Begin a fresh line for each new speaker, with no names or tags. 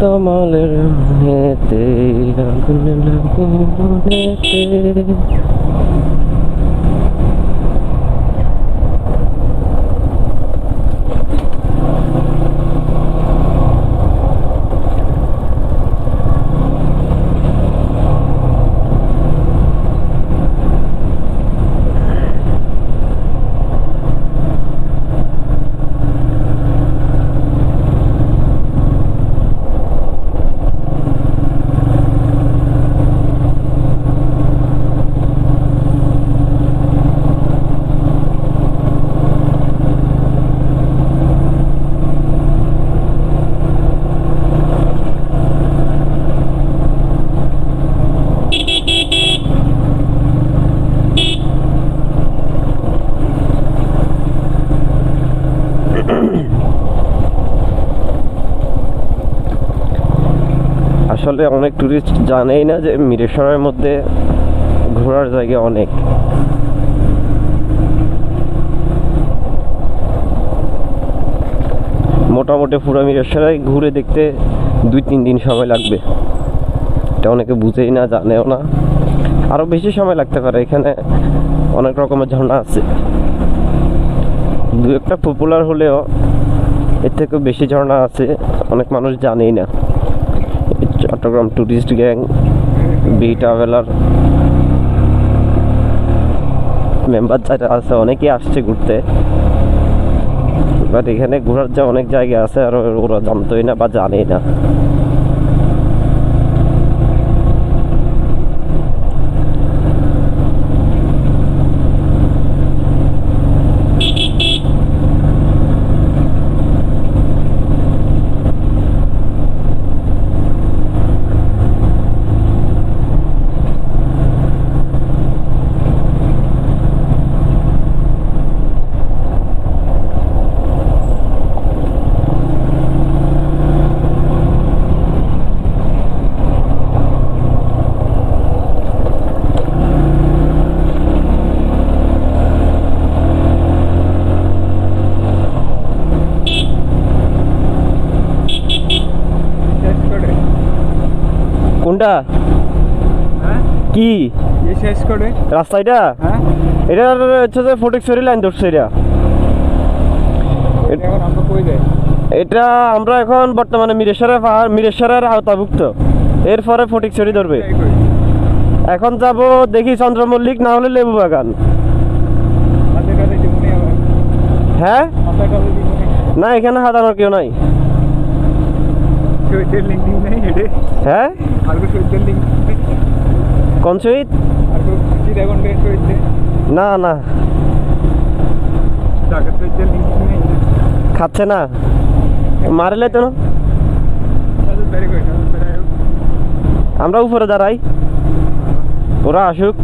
তমালের মনেতে আগুন লাগে আসলে অনেক টুরিস্ট জানেই না যে মিরেশ্বরের মধ্যে ঘোরার জায়গা অনেক। মোটামুটি পুরো মিরেশ্বরে ঘুরে দেখতে দুই তিন দিন সময় লাগবে। এটা অনেকে বুঝেই না, জানেও না। আরও বেশি সময় লাগতে পারে, এখানে অনেক রকমের ঝর্ণা আছে। দু একটা পপুলার হলেও এর থেকে বেশি ঝর্ণা আছে, অনেক মানুষ জানেই না। Chattogram tourist gang be traveller member যারা আছে, অনেকেই আসছে ঘুরতে। বাট এখানে ঘোরার যা অনেক জায়গা আছে, আর ওরা জানতোই না বা জানেই না
শেষ করে
কোনটা?
হ্যাঁ?
কি?
শেষ করে।
রাস্তা এটা
হ্যাঁ।
এটা হচ্ছে যে ফটিকছড়ি লাইন ধরছে এটা। এটা আমরা এখন বর্তমানে মিরেশ্বরের পাহাড় মিরেশ্বরের আওতাভুক্ত। এরপরে ফটিকছড়ি ধরবে। এখন যাব দেখি চন্দ্রমল্লিক না হলে লেবু বাগান হ্যাঁ? না এখানে হাতানোর কেউ নাই।
শহীদের লিঙ্ক নাই
হ্যাঁ?
আর কো শহীদের লিঙ্ক
কোন শহীদ
আর শহীদ
না না।
ঢাকা শহীদের লিঙ্ক নেই।
খাচ্ছে না। মারলে তো
না।
আমরা উপরে দাঁড়াই। ওরা আসুক।